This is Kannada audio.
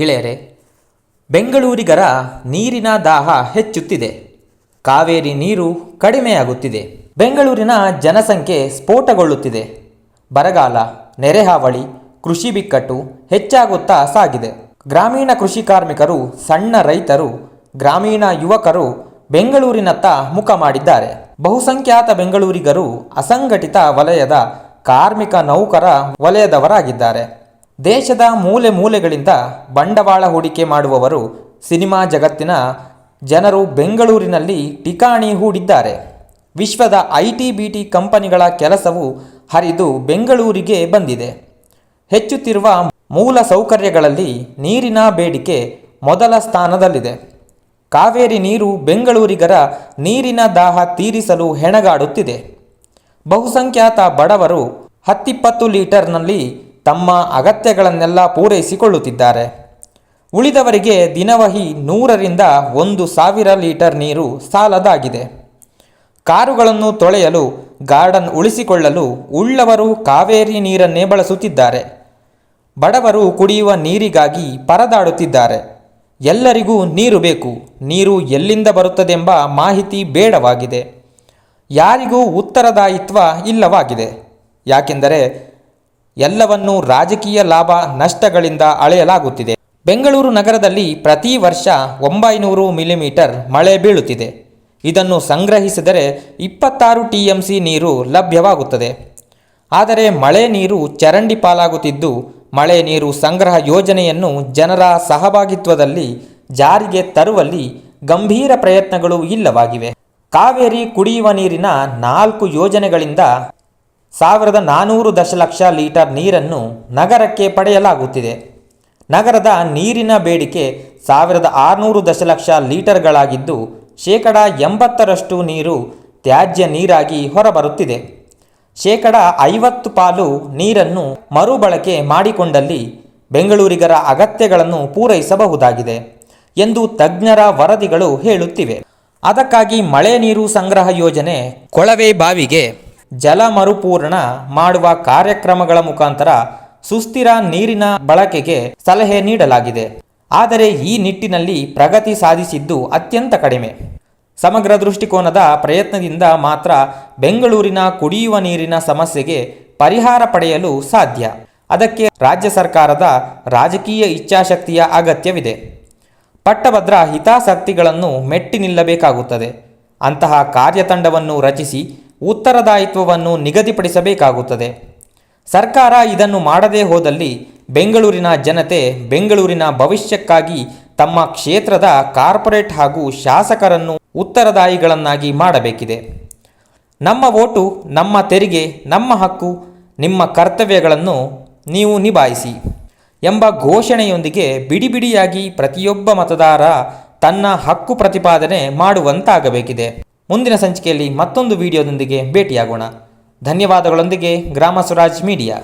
ಗೆಳೆಯರೆ, ಬೆಂಗಳೂರಿಗರ ನೀರಿನ ದಾಹ ಹೆಚ್ಚುತ್ತಿದೆ. ಕಾವೇರಿ ನೀರು ಕಡಿಮೆಯಾಗುತ್ತಿದೆ. ಬೆಂಗಳೂರಿನ ಜನಸಂಖ್ಯೆ ಸ್ಫೋಟಗೊಳ್ಳುತ್ತಿದೆ. ಬರಗಾಲ, ನೆರೆಹಾವಳಿ, ಕೃಷಿ ಬಿಕ್ಕಟ್ಟು ಹೆಚ್ಚಾಗುತ್ತಾ ಸಾಗಿದೆ. ಗ್ರಾಮೀಣ ಕೃಷಿ ಕಾರ್ಮಿಕರು, ಸಣ್ಣ ರೈತರು, ಗ್ರಾಮೀಣ ಯುವಕರು ಬೆಂಗಳೂರಿನತ್ತ ಮುಖ ಮಾಡಿದ್ದಾರೆ. ಬಹುಸಂಖ್ಯಾತ ಬೆಂಗಳೂರಿಗರು ಅಸಂಘಟಿತ ವಲಯದ ಕಾರ್ಮಿಕ ನೌಕರ ವಲಯದವರಾಗಿದ್ದಾರೆ. ದೇಶದ ಮೂಲೆ ಮೂಲೆಗಳಿಂದ ಬಂಡವಾಳ ಹೂಡಿಕೆ ಮಾಡುವವರು ಸಿನಿಮಾ ಜಗತ್ತಿನ ಜನರು ಬೆಂಗಳೂರಿನಲ್ಲಿ ಠಿಕಾಣಿ ಹೂಡಿದ್ದಾರೆ. ವಿಶ್ವದ ಐ ಟಿ ಬಿ ಟಿ ಕಂಪನಿಗಳ ಕೆಲಸವು ಹರಿದು ಬೆಂಗಳೂರಿಗೆ ಬಂದಿದೆ. ಹೆಚ್ಚುತ್ತಿರುವ ಮೂಲ ಸೌಕರ್ಯಗಳಲ್ಲಿ ನೀರಿನ ಬೇಡಿಕೆ ಮೊದಲ ಸ್ಥಾನದಲ್ಲಿದೆ. ಕಾವೇರಿ ನೀರು ಬೆಂಗಳೂರಿಗರ ನೀರಿನ ದಾಹ ತೀರಿಸಲು ಹೆಣಗಾಡುತ್ತಿದೆ. ಬಹುಸಂಖ್ಯಾತ ಬಡವರು ಹತ್ತಿಪ್ಪತ್ತು ಲೀಟರ್ನಲ್ಲಿ ತಮ್ಮ ಅಗತ್ಯಗಳನ್ನೆಲ್ಲ ಪೂರೈಸಿಕೊಳ್ಳುತ್ತಿದ್ದಾರೆ. ಉಳಿದವರಿಗೆ ದಿನವಹಿ ನೂರರಿಂದ ಒಂದು ಸಾವಿರ ಲೀಟರ್ ನೀರು ಸಾಲದಾಗಿದೆ. ಕಾರುಗಳನ್ನು ತೊಳೆಯಲು, ಗಾರ್ಡನ್ ಉಳಿಸಿಕೊಳ್ಳಲು ಉಳ್ಳವರು ಕಾವೇರಿ ನೀರನ್ನೇ ಬಳಸುತ್ತಿದ್ದಾರೆ. ಬಡವರು ಕುಡಿಯುವ ನೀರಿಗಾಗಿ ಪರದಾಡುತ್ತಿದ್ದಾರೆ. ಎಲ್ಲರಿಗೂ ನೀರು ಬೇಕು. ನೀರು ಎಲ್ಲಿಂದ ಬರುತ್ತದೆಂಬ ಮಾಹಿತಿ ಬೇಡವಾಗಿದೆ. ಯಾರಿಗೂ ಉತ್ತರದಾಯಿತ್ವ ಇಲ್ಲವಾಗಿದೆ. ಯಾಕೆಂದರೆ ಎಲ್ಲವನ್ನೂ ರಾಜಕೀಯ ಲಾಭ ನಷ್ಟಗಳಿಂದ ಅಳೆಯಲಾಗುತ್ತಿದೆ. ಬೆಂಗಳೂರು ನಗರದಲ್ಲಿ ಪ್ರತಿ ವರ್ಷ ಒಂಬೈನೂರು ಮಿಲಿಮೀಟರ್ ಮಳೆ ಬೀಳುತ್ತಿದೆ. ಇದನ್ನು ಸಂಗ್ರಹಿಸಿದರೆ ಇಪ್ಪತ್ತಾರು ಟಿ ಎಂ ಸಿ ನೀರು ಲಭ್ಯವಾಗುತ್ತದೆ. ಆದರೆ ಮಳೆ ನೀರು ಚರಂಡಿ ಪಾಲಾಗುತ್ತಿದ್ದು, ಮಳೆ ನೀರು ಸಂಗ್ರಹ ಯೋಜನೆಯನ್ನು ಜನರ ಸಹಭಾಗಿತ್ವದಲ್ಲಿ ಜಾರಿಗೆ ತರುವಲ್ಲಿ ಗಂಭೀರ ಪ್ರಯತ್ನಗಳು ಇಲ್ಲವಾಗಿವೆ. ಕಾವೇರಿ ಕುಡಿಯುವ ನೀರಿನ ನಾಲ್ಕು ಯೋಜನೆಗಳಿಂದ ಸಾವಿರದ ನಾನ್ನೂರು ದಶಲಕ್ಷ ಲೀಟರ್ ನೀರನ್ನು ನಗರಕ್ಕೆ ಪಡೆಯಲಾಗುತ್ತಿದೆ. ನಗರದ ನೀರಿನ ಬೇಡಿಕೆ ಸಾವಿರದ ಆರುನೂರು ದಶಲಕ್ಷ ಲೀಟರ್ಗಳಾಗಿದ್ದು, ಶೇಕಡ ಎಂಬತ್ತರಷ್ಟು ನೀರು ತ್ಯಾಜ್ಯ ನೀರಾಗಿ ಹೊರಬರುತ್ತಿದೆ. ಶೇಕಡ ಐವತ್ತು ಪಾಲು ನೀರನ್ನು ಮರುಬಳಕೆ ಮಾಡಿಕೊಂಡಲ್ಲಿ ಬೆಂಗಳೂರಿಗರ ಅಗತ್ಯಗಳನ್ನು ಪೂರೈಸಬಹುದಾಗಿದೆ ಎಂದು ತಜ್ಞರ ವರದಿಗಳು ಹೇಳುತ್ತಿವೆ. ಅದಕ್ಕಾಗಿ ಮಳೆ ನೀರು ಸಂಗ್ರಹ ಯೋಜನೆ ಕೊಳವೆ ಬಾವಿಗೆ ಜಲ ಮರುಪೂರಣ ಮಾಡುವ ಕಾರ್ಯಕ್ರಮಗಳ ಮುಖಾಂತರ ಸುಸ್ಥಿರ ನೀರಿನ ಬಳಕೆಗೆ ಸಲಹೆ ನೀಡಲಾಗಿದೆ. ಆದರೆ ಈ ನಿಟ್ಟಿನಲ್ಲಿ ಪ್ರಗತಿ ಸಾಧಿಸಿದ್ದು ಅತ್ಯಂತ ಕಡಿಮೆ. ಸಮಗ್ರ ದೃಷ್ಟಿಕೋನದ ಪ್ರಯತ್ನದಿಂದ ಮಾತ್ರ ಬೆಂಗಳೂರಿನ ಕುಡಿಯುವ ನೀರಿನ ಸಮಸ್ಯೆಗೆ ಪರಿಹಾರ ಪಡೆಯಲು ಸಾಧ್ಯ. ಅದಕ್ಕೆ ರಾಜ್ಯ ಸರ್ಕಾರದ ರಾಜಕೀಯ ಇಚ್ಛಾಶಕ್ತಿಯ ಅಗತ್ಯವಿದೆ. ಪಟ್ಟಭದ್ರ ಹಿತಾಸಕ್ತಿಗಳನ್ನು ಮೆಟ್ಟಿ ನಿಲ್ಲಬೇಕಾಗುತ್ತದೆ. ಅಂತಹ ಕಾರ್ಯತಂಡವನ್ನು ರಚಿಸಿ ಉತ್ತರದಾಯಿತ್ವವನ್ನು ನಿಗದಿಪಡಿಸಬೇಕಾಗುತ್ತದೆ. ಸರ್ಕಾರ ಇದನ್ನು ಮಾಡದೇ ಹೋದಲ್ಲಿ ಬೆಂಗಳೂರಿನ ಜನತೆ ಬೆಂಗಳೂರಿನ ಭವಿಷ್ಯಕ್ಕಾಗಿ ತಮ್ಮ ಕ್ಷೇತ್ರದ ಕಾರ್ಪೊರೇಟ್ ಹಾಗೂ ಶಾಸಕರನ್ನು ಉತ್ತರದಾಯಿಗಳನ್ನಾಗಿ ಮಾಡಬೇಕಿದೆ. ನಮ್ಮ ಓಟು, ನಮ್ಮ ತೆರಿಗೆ, ನಮ್ಮ ಹಕ್ಕು, ನಿಮ್ಮ ಕರ್ತವ್ಯಗಳನ್ನು ನೀವು ನಿಭಾಯಿಸಿ ಎಂಬ ಘೋಷಣೆಯೊಂದಿಗೆ ಬಿಡಿಬಿಡಿಯಾಗಿ ಪ್ರತಿಯೊಬ್ಬ ಮತದಾರ ತನ್ನ ಹಕ್ಕು ಪ್ರತಿಪಾದನೆ ಮಾಡುವಂತಾಗಬೇಕಿದೆ. ಮುಂದಿನ ಸಂಚಿಕೆಯಲ್ಲಿ ಮತ್ತೊಂದು ವಿಡಿಯೋದೊಂದಿಗೆ ಭೇಟಿಯಾಗೋಣ. ಧನ್ಯವಾದಗಳೊಂದಿಗೆ ಗ್ರಾಮ ಸ್ವರಾಜ್ ಮೀಡಿಯಾ.